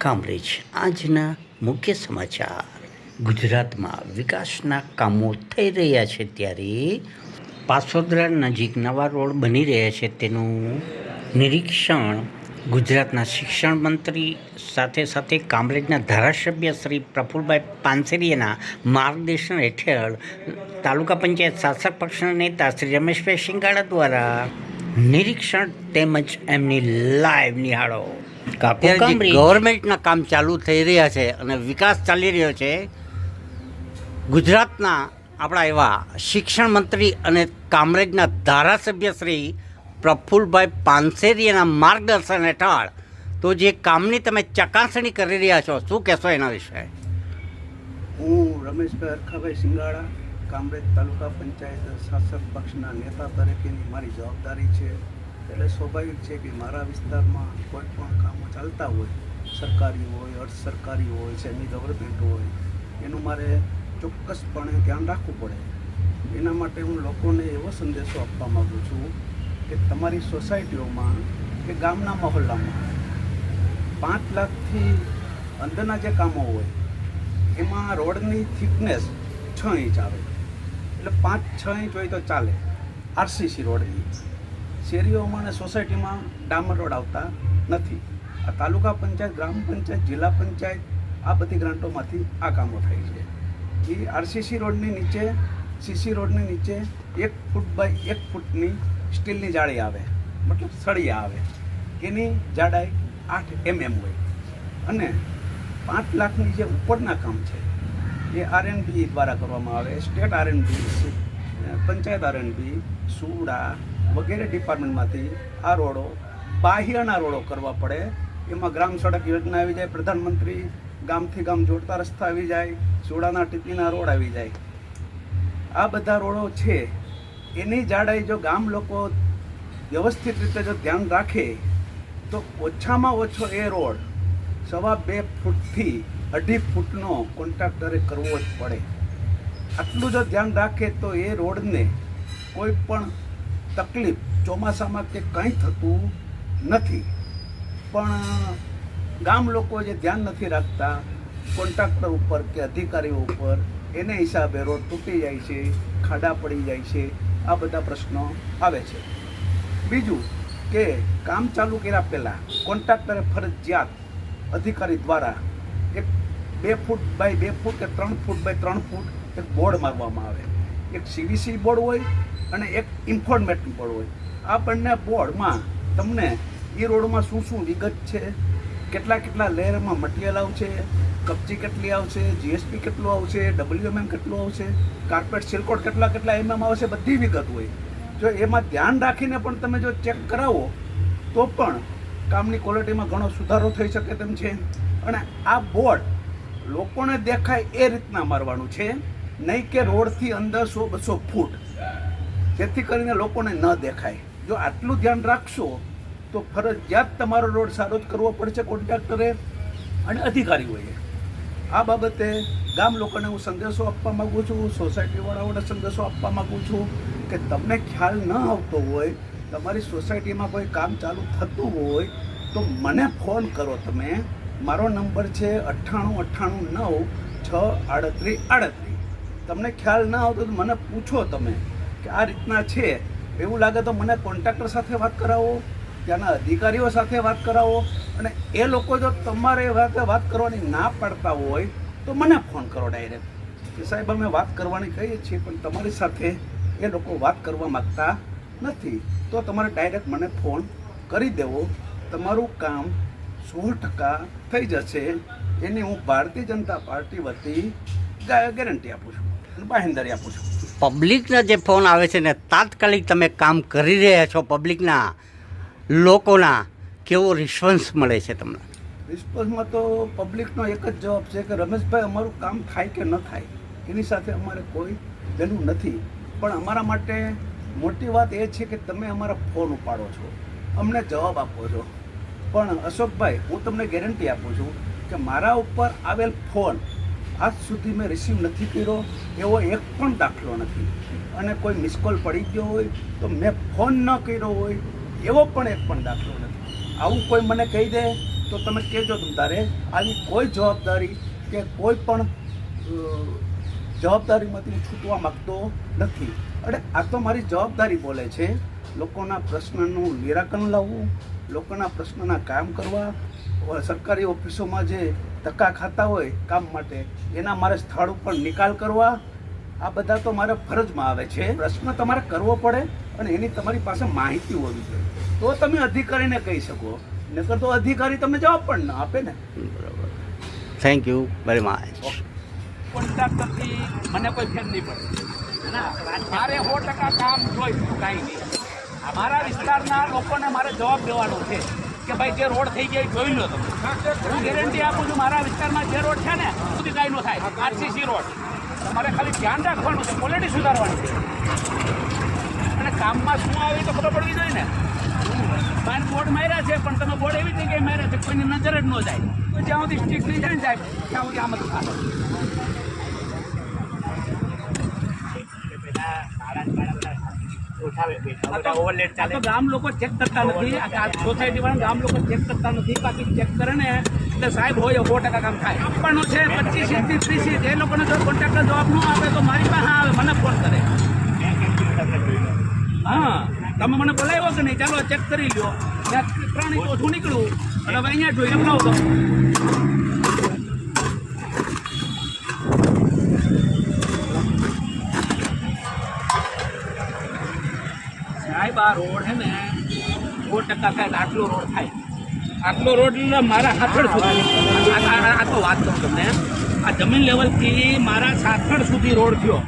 કામરેજ. આજના મુખ્ય સમાચાર. ગુજરાતમાં વિકાસના કામો થઈ રહ્યા છે ત્યારે પાસોદરા નજીક નવા રોડ બની રહ્યા છે તેનું નિરીક્ષણ ગુજરાતના શિક્ષણ મંત્રી સાથે સાથે કામરેજના ધારાસભ્ય શ્રી પ્રફુલભાઈ પાનસેરિયાના માર્ગદર્શન હેઠળ તાલુકા પંચાયત શાસક પક્ષના નેતા શ્રી રમેશભાઈ શિંગાળા દ્વારા નિરીક્ષણ તેમજ એમની લાઈવ નિહાળો. ગવર્મેન્ટના કામ ચાલુ થઈ રહ્યા છે અને વિકાસ ચાલી રહ્યો છે ગુજરાતના આપણા એવા શિક્ષણ મંત્રી અને કામરેજના ધારાસભ્ય શ્રી પ્રફુલભાઈ પાનસેરીના માર્ગદર્શન હેઠળ તો જે કામની તમે ચકાસણી કરી રહ્યા છો શું કહેશો એના વિશે? હું રમેશભાઈ અરખાભાઈ સિંગાળા કામરેજ તાલુકા પંચાયત શાસક પક્ષના નેતા તરીકેની મારી જવાબદારી છે. એટલે સ્વાભાવિક છે કે મારા વિસ્તારમાં કોઈ પણ કામો ચાલતા હોય, સરકારી હોય, અર્ધ સરકારી હોય, સેમી ગવર્મેન્ટ હોય, એનું મારે ચોક્કસપણે ધ્યાન રાખવું પડે. એના માટે હું લોકોને એવો સંદેશો આપવા માગું છું કે તમારી સોસાયટીઓમાં કે ગામના મહોલ્લામાં પાંચ લાખથી અંદરના જે કામો હોય, એમાં રોડની થિકનેસ છ ઇંચ આવે. એટલે પાંચ, છ ઇંચ હોય તો ચાલે. આરસીસી રોડની શેરીઓમાં અને સોસાયટીમાં ડામર રોડ આવતા નથી. આ તાલુકા પંચાયત, ગ્રામ પંચાયત, જિલ્લા પંચાયત, આ બધી ગ્રાન્ટોમાંથી આ કામો થાય છે. એ આરસીસી રોડની નીચે સીસી રોડની નીચે એક ફૂટ બાય એક ફૂટની સ્ટીલની જાળી આવે. મતલબ સળિયા આવે. એની જાડાઈ આઠ એમએમ હોય. અને પાંચ લાખની જે ઉપરના કામ છે એ આરએનબી દ્વારા કરવામાં આવે. State RNB panchayat RNB SUDA વગેરે ડિપાર્ટમેન્ટમાંથી આ રોડો બાહ્યના રોડો કરવા પડે. એમાં ગ્રામ સડક યોજના આવી જાય, પ્રધાનમંત્રી ગામથી ગામ જોડતા રસ્તા આવી જાય સુડાના ટીપીના રોડ આવી જાય. આ બધા રોડો છે. એની જાડાઈ જો ગામ લોકો વ્યવસ્થિત રીતે જો ધ્યાન રાખે, તો ઓછામાં ઓછો એ રોડ સવા બે ફૂટથી અઢી ફૂટનો કોન્ટ્રાક્ટરે કરવો જ પડે. આટલું જો ધ્યાન રાખે તો એ રોડને કોઈ પણ તકલીફ ચોમાસામાં કે કંઈ થતું નથી. પણ, ગામ લોકો જે ધ્યાન નથી રાખતા, કોન્ટ્રાક્ટર ઉપર કે અધિકારીઓ ઉપર, એને હિસાબે રોડ તૂટી જાય છે, ખાડા પડી જાય છે, આ બધા પ્રશ્નો આવે છે. બીજું કે કામ ચાલુ કર્યા પહેલાં કોન્ટ્રાક્ટરે ફરજિયાત અધિકારી દ્વારા એક બે ફૂટ બાય બે ફૂટ કે ત્રણ ફૂટ બાય ત્રણ ફૂટ એક બોર્ડ મારવામાં આવે. એક સીવીસી બોર્ડ હોય અને એક ઇન્ફોર્મેટિવ બોર્ડ હોય. આ બંને બોર્ડમાં તમને એ રોડમાં શું શું વિગત છે, કેટલા કેટલા લેયરમાં મટીરિયલ આવશે, કપચી કેટલી આવશે જીએસપી કેટલું આવશે ડબલ્યુએમએમ કેટલું આવશે કાર્પેટ સિલકોટ કેટલા કેટલા એમએમ આવશે, બધી વિગત હોય. જો એમાં ધ્યાન રાખીને પણ તમે જો ચેક કરાવો, તો પણ કામની ક્વોલિટીમાં ઘણો સુધારો થઈ શકે તેમ છે. અને આ બોર્ડ લોકોને દેખાય એ રીતના મારવાનું છે. નહીં કે રોડથી અંદર સો બસો ફૂટ. જેથી કરીને લોકોને ન દેખાય. જો આટલું ધ્યાન રાખશો, તો ફરજિયાત તમારો રોડ સારો જ કરવો પડશે કોન્ટ્રાક્ટરે અને અધિકારીઓએ. આ બાબતે ગામ લોકોને હું સંદેશો આપવા માગું છું, સોસાયટીવાળાઓને સંદેશો આપવા માગું છું કે તમને ખ્યાલ ન આવતો હોય, તમારી સોસાયટીમાં કોઈ કામ ચાલુ થતું હોય, તો મને ફોન કરો તમે. મારો નંબર છે અઠ્ઠાણું અઠ્ઠાણું નવ છ આડત્રીસ આડત્રીસ તમને ખ્યાલ ન આવતો તો મને પૂછો તમે કે આ રીતના છે? એવું લાગે તો મને કોન્ટ્રાક્ટર સાથે વાત કરાવો, ત્યાંના અધિકારીઓ સાથે વાત કરાવો, અને એ લોકો જો તમારે વાત કરવાની ના પાડતા હોય તો મને ફોન કરો ડાયરેક્ટ. કે સાહેબ, અમે વાત કરવાની કહીએ છીએ, પણ તમારી સાથે એ લોકો વાત કરવા માગતા નથી. તો તમારે ડાયરેક્ટ મને ફોન કરી દેવો. તમારું કામ સો ટકા થઈ જશે. એની હું ભારતીય જનતા પાર્ટી વતી ગેરંટી આપું છું અને બાહેંધરી આપું છું. પબ્લિકના જે ફોન આવે છે ને તાત્કાલિક તમે કામ કરી રહ્યા છો પબ્લિકના લોકોના કેવો રિસ્પોન્સ મળે છે તમને? રિસ્પોન્સમાં તો પબ્લિકનો એક જ જવાબ છે કે રમેશભાઈ અમારું કામ થાય કે ન થાય એની સાથે અમારે કોઈ પેલું નથી. પણ અમારા માટે મોટી વાત એ છે કે તમે અમારા ફોન ઉપાડો છો. અમને જવાબ આપો છો. પણ અશોકભાઈ, હું તમને ગેરંટી આપું છું કે મારા ઉપર આવેલ ફોન આજ સુધી મેં રિસીવ નથી કર્યો, એવો એક પણ દાખલો નથી. અને કોઈ મિસકોલ પડી ગયો હોય, તો મેં ફોન ન કર્યો હોય, એવો પણ એક પણ દાખલો નથી. આવું કોઈ મને કહી દે, તો તમે કહેજો તમ તારે, આવી કોઈ જવાબદારી કે કોઈ પણ જવાબદારીમાંથી હું છૂટવા માગતો નથી. અને આ તો મારી જવાબદારી બોલે છે. લોકોના પ્રશ્નનું નિરાકરણ લાવવું લોકોના પ્રશ્નના કામ કરવા સરકારી ઓફિસોમાં જે ધક્કા ખાતા હોય કામ માટે એના મારે સ્થળ ઉપર નિકાલ કરવા આ બધા તો મારા ફરજમાં આવે છે. પ્રશ્ન તમારે કરવો પડે અને એની તમારી પાસે માહિતી હોવી જોઈએ. તો તમે અધિકારીને કહી શકો. નકર તો અધિકારી તમને જવાબ પણ ના આપે ને. બરાબર. થેન્ક યુ વેરી મચ કોન્ટ્રાક્ટરથી મને કોઈ ફેર નહીં પડે. ના મારે સો ટકા કામ જોઈ બીજું કાંઈ નહીં. અમારા વિસ્તારના લોકોને મારે જવાબ દેવાનો છે કે ભાઈ જે રોડ થઈ ગયો જોઈ લો તમે. હું ગેરંટી આપું છું મારા વિસ્તારમાં જે રોડ છે ને, સુધી કાંઈ ન થાય. RCC road. તમારે ખાલી ધ્યાન રાખવાનું છે ક્વોલિટી સુધારવાની છે. અને કામમાં શું આવે તો ખબર પડવી જોઈએ ને. પાંચ બોર્ડ માર્યા છે, પણ તમે બોર્ડ એવી જગ્યાએ માર્યા છે કોઈની નજર જ ન જાય. તો જ્યાં સુધી સ્ટીક નહીં જાય ને સાહેબ, ત્યાં સુધી આમ જ થાય. આ તો ગામ લોકો ચેક કરતા નથી. સોસાયટી વાળા ગામ લોકો ચેક કરતા નથી. બાકી ચેક કરે ને એટલે સાહેબ હોય સો ટકા કામ થાય. આપવાનું છે પચીસથી ત્રીસ ઇંચ. એ લોકોને જો કોન્ટ્રાક્ટર જવાબ ન આપે તો મારી પાસે આવે મને ફોન કરે. હા તમે મને બોલાવ્યો કે નહીં? ચાલો ચેક કરી લ્યો. ત્રણ ઇંચ ઓછું નીકળ્યું. અને હવે અહીંયા જોઈ લખાવો સાહેબ આ રોડ છે ને સો ટકા થાય આટલો રોડ થાય. આટલો રોડ મારા હાથડ સુધી. આ તો વાત કરું તમને. આ જમીન લેવલથી મારા સાથળ સુધી રોડ થયો.